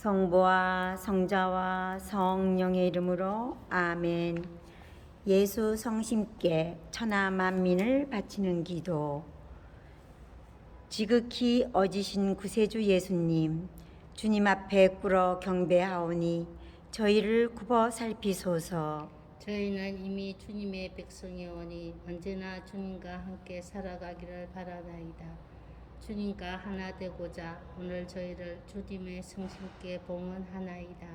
성부와 성자와 성령의 이름으로 아멘. 예수 성심께 천하 만민을 바치는 기도. 지극히 어지신 구세주 예수님, 주님 앞에 꿇어 경배하오니 저희를 굽어 살피소서. 저희는 이미 주님의 백성이오니 언제나 주님과 함께 살아가기를 바라나이다. 주님과 하나 되고자 오늘 저희를 주님의 성신께 봉헌하나이다.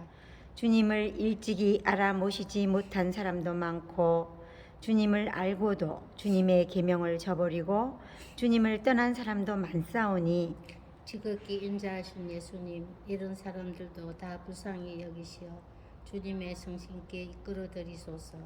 주님을 일찍이 알아 모시지 못한 사람도 많고 주님을 알고도 주님의 계명을 저버리고 주님을 떠난 사람도 많사오니 지극히 인자하신 예수님 이런 사람들도 다 불쌍히 여기시어 주님의 성신께 이끌어 드리소서.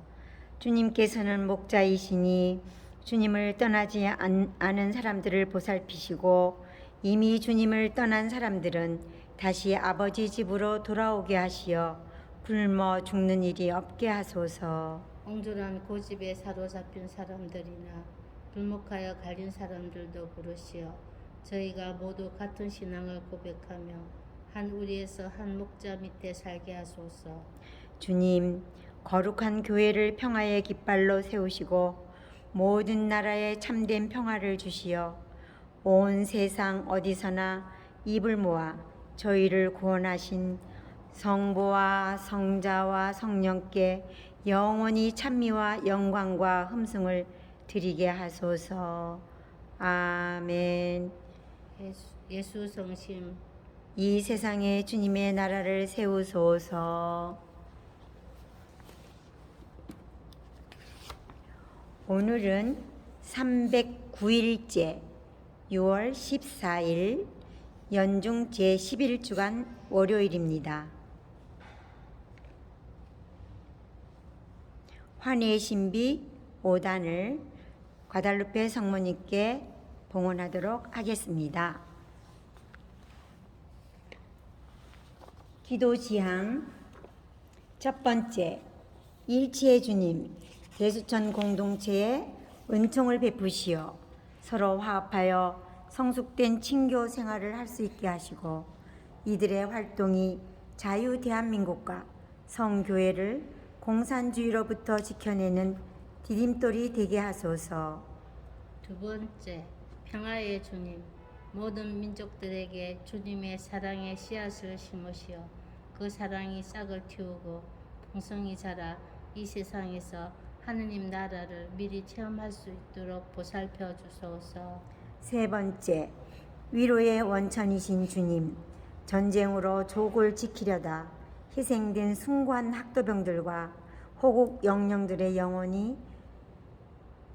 주님께서는 목자이시니 주님을 떠나지 않, 않은 사람들을 보살피시고 이미 주님을 떠난 사람들은 다시 아버지 집으로 돌아오게 하시어 굶어 죽는 일이 없게 하소서. 옹졸한 고집에 사로잡힌 사람들이나 불목하여 갈린 사람들도 부르시어 저희가 모두 같은 신앙을 고백하며 한 우리에서 한 목자 밑에 살게 하소서. 주님, 거룩한 교회를 평화의 깃발로 세우시고 모든 나라에 참된 평화를 주시어 온 세상 어디서나 입을 모아 저희를 구원하신 성부와 성자와 성령께 영원히 찬미와 영광과 흠승을 드리게 하소서. 아멘. 예수, 예수 성심 이 세상에 주님의 나라를 세우소서. 오늘은 309일째 6월 14일 연중 제11주간 월요일입니다. 환희의 신비 5단을 과달루페 성모님께 봉헌하도록 하겠습니다. 기도 지향 첫 번째 일치의 주님 대수천 공동체에 은총을 베푸시어 서로 화합하여 성숙된 친교 생활을 할 수 있게 하시고 이들의 활동이 자유 대한민국과 성교회를 공산주의로부터 지켜내는 디딤돌이 되게 하소서. 두 번째 평화의 주님 모든 민족들에게 주님의 사랑의 씨앗을 심으시어 그 사랑이 싹을 틔우고 풍성히 자라 이 세상에서 하느님 나라를 미리 체험할 수 있도록 보살펴 주소서. 세 번째, 위로의 원천이신 주님, 전쟁으로 족을 지키려다 희생된 숭고한 학도병들과 호국 영령들의 영혼이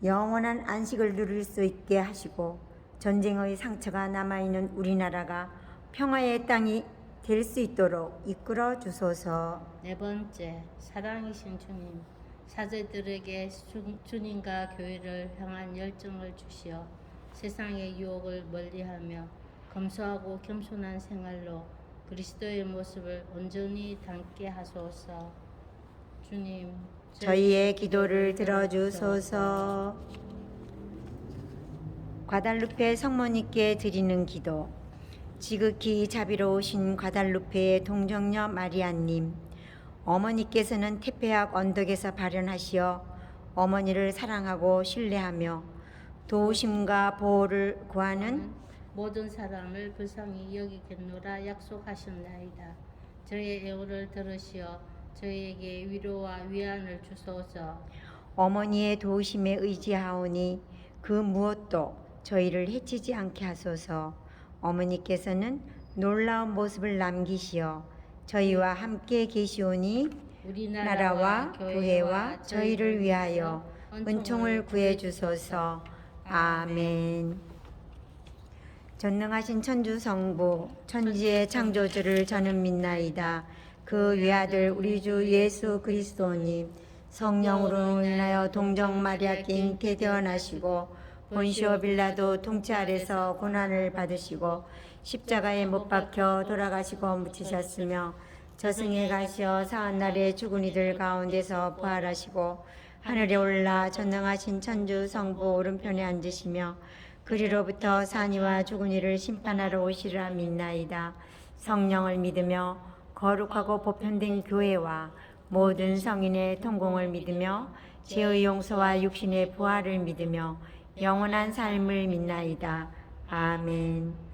영원한 안식을 누릴 수 있게 하시고 전쟁의 상처가 남아있는 우리나라가 평화의 땅이 될 수 있도록 이끌어 주소서. 네 번째 사랑이신 주님 사제들에게 주, 주님과 교회를 향한 열정을 주시어 세상의 유혹을 멀리하며 검소하고 겸손한 생활로 그리스도의 모습을 온전히 담게 하소서. 주님, 저희의 기도를 들어주소서. 과달루페 성모님께 드리는 기도. 지극히 자비로우신 과달루페의 동정녀 마리아님, 어머니께서는 테페악 언덕에서 발현하시어 어머니를 사랑하고 신뢰하며 도우심과 보호를 구하는 모든 사람을 불쌍히 여기겠노라 약속하셨나이다. 저의 애호를 들으시어 저에게 위로와 위안을 주소서. 어머니의 도우심에 의지하오니 그 무엇도 저희를 해치지 않게 하소서. 어머니께서는 놀라운 모습을 남기시어 저희와 함께 계시오니 나라와 교회와 저희를 위하여 은총을 구해 주소서. 아멘. 전능하신 천주 성부 천지의 창조주를 저는 믿나이다. 그 외아들 우리 주 예수 그리스도님 성령으로 인하여 동정 마리아께 잉태 태어나시고 본시오 빌라도 통치 아래서 고난을 받으시고 십자가에 못 박혀 돌아가시고 묻히셨으며 저승에 가시어 사한 날에 죽은 이들 가운데서 부활하시고 하늘에 올라 전능하신 천주 성부 오른편에 앉으시며 그리로부터 산이와 죽은 이를 심판하러 오시리라 믿나이다. 성령을 믿으며 거룩하고 보편된 교회와 모든 성인의 통공을 믿으며 죄의 용서와 육신의 부활을 믿으며 영원한 삶을 믿나이다. 아멘.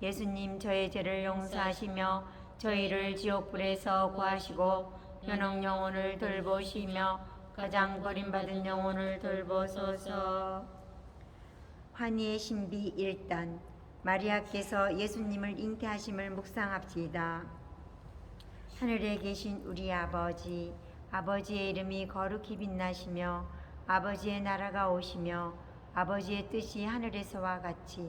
예수님 저의 죄를 용서하시며 저희를 지옥불에서 구하시고 연옥 영혼을 돌보시며 가장 버림받은 영혼을 돌보소서. 환희의 신비 1단 마리아께서 예수님을 잉태하심을 묵상합시다. 하늘에 계신 우리 아버지 아버지의 이름이 거룩히 빛나시며 아버지의 나라가 오시며 아버지의 뜻이 하늘에서와 같이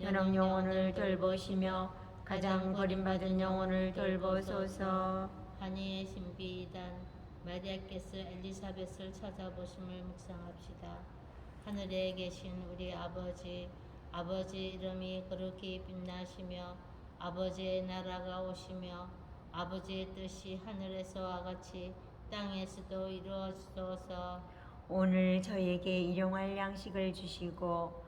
연옥 영혼을 돌보시며 가장 버림받은 영혼을 돌보소서 한이의 신비이단 마리아께서 엘리사벳을 찾아보심을 묵상합시다. 하늘에 계신 우리 아버지, 아버지 이름이 거룩히 빛나시며 아버지의 나라가 오시며 아버지의 뜻이 하늘에서와 같이 땅에서도 이루어지소서. 오늘 저희에게 일용할 양식을 주시고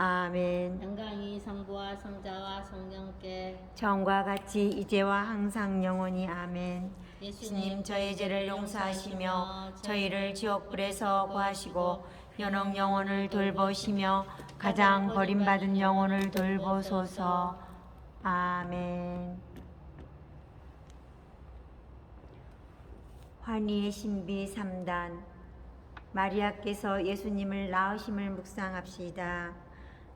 아멘. 영광이 성부와 성자와 성령께 처음과 같이 이제와 항상 영원히 아멘. 예수님 저희 죄를 용서하시며 저희를 지옥 불에서 구하시고 연옥 영혼을 돌보시며 가장 버림받은 영혼을 돌보소서. 아멘. 환희의 신비 3단. 마리아께서 예수님을 낳으심을 묵상합시다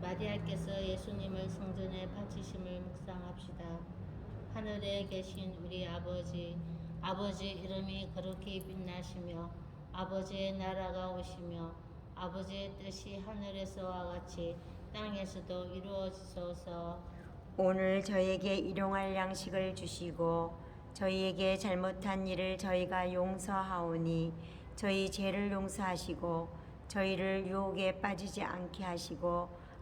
마리아께서 예수님을 성전에 바치심을 묵상합시다. 하늘에 계신 우리 아버지 아버지 이름이 거룩히 빛나시며 아버지의 나라가 오시며 아버지의 뜻이 하늘에서와 같이 땅에서도 이루어지소서 오늘 저희에게 일용할 양식을 주시고 저희에게 잘못한 일을 저희가 용서하오니 저희 죄를 용서하시고 저희를 유혹에 빠지지 않게 하시고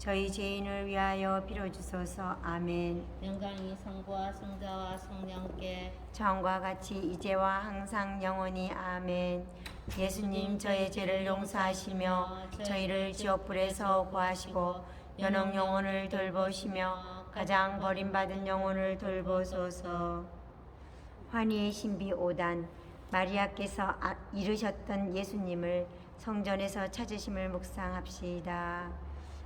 저희 죄인을 위하여 빌어주소서. 아멘. 영광이 성부와 성자와 성령께 처음과 같이 이제와 항상 영원히 아멘. 예수님 저의 죄를 용서하시며 저희를 지옥불에서 구하시고 연옥 영혼을 돌보시며 가장 버림받은 영혼을 돌보소서. 환희의 신비 5단 마리아께서 아- 이르셨던 예수님을 성전에서 찾으심을 묵상합시다.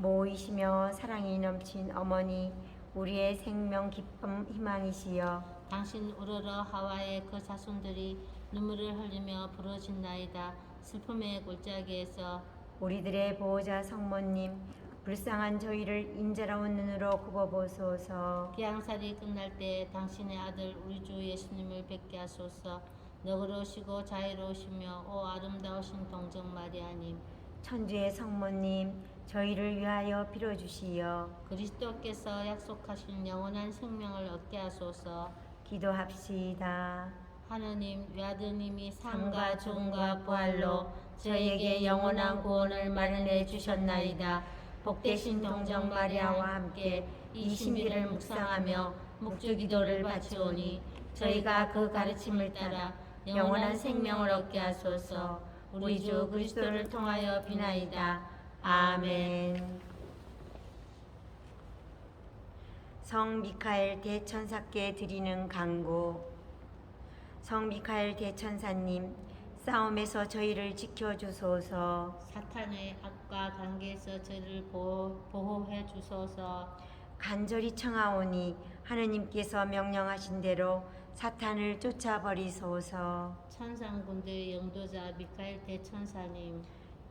모이시며 사랑이 넘친 어머니 우리의 생명 기쁨 희망이시여. 당신 우러러 하와의 그 자손들이 눈물을 흘리며 부러진나이다. 슬픔의 골짜기에서 우리들의 보호자 성모님 불쌍한 저희를 인자로운 눈으로 굽어보소서. 기양살이 끝날 때 당신의 아들 우리 주 예수님을 뵙게 하소서. 너그러우시고 자애로우시며 오 아름다우신 동정 마리아님. 천주의 성모님 저희를 위하여 빌어 주시어 그리스도께서 약속하신 영원한 생명을 얻게 하소서 기도합시다. 하느님 외아드님이 죽음과 죽음과 부활로 저희에게 영원한 구원을 마련해 주셨나이다. 복되신 동정 마리아와 함께 이 신비를 묵상하며 묵주 기도를 바치오니 저희가 그 가르침을 따라 영원한 생명을 얻게 하소서. 우리 주 그리스도를 통하여 비나이다. 아멘. 성 미카엘 대천사께 드리는 간구. 성 미카엘 대천사님, 싸움에서 저희를 지켜주소서. 사탄의 악과 관계에서 저를 보호, 보호해 주소서 간절히 청하오니 하느님께서 명령하신 대로 사탄을 쫓아버리소서. 천상군대의 영도자 미카엘 대천사님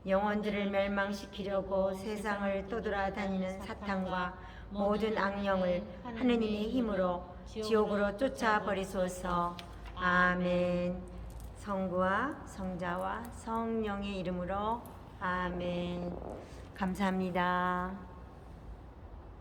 영혼들을 멸망시키려고 세상을 떠돌아 다니는 사탄과 모든 악령을 하느님의 힘으로 지옥으로 쫓아 버리소서. 아멘. 성부와 성자와 성령의 이름으로 아멘. 감사합니다.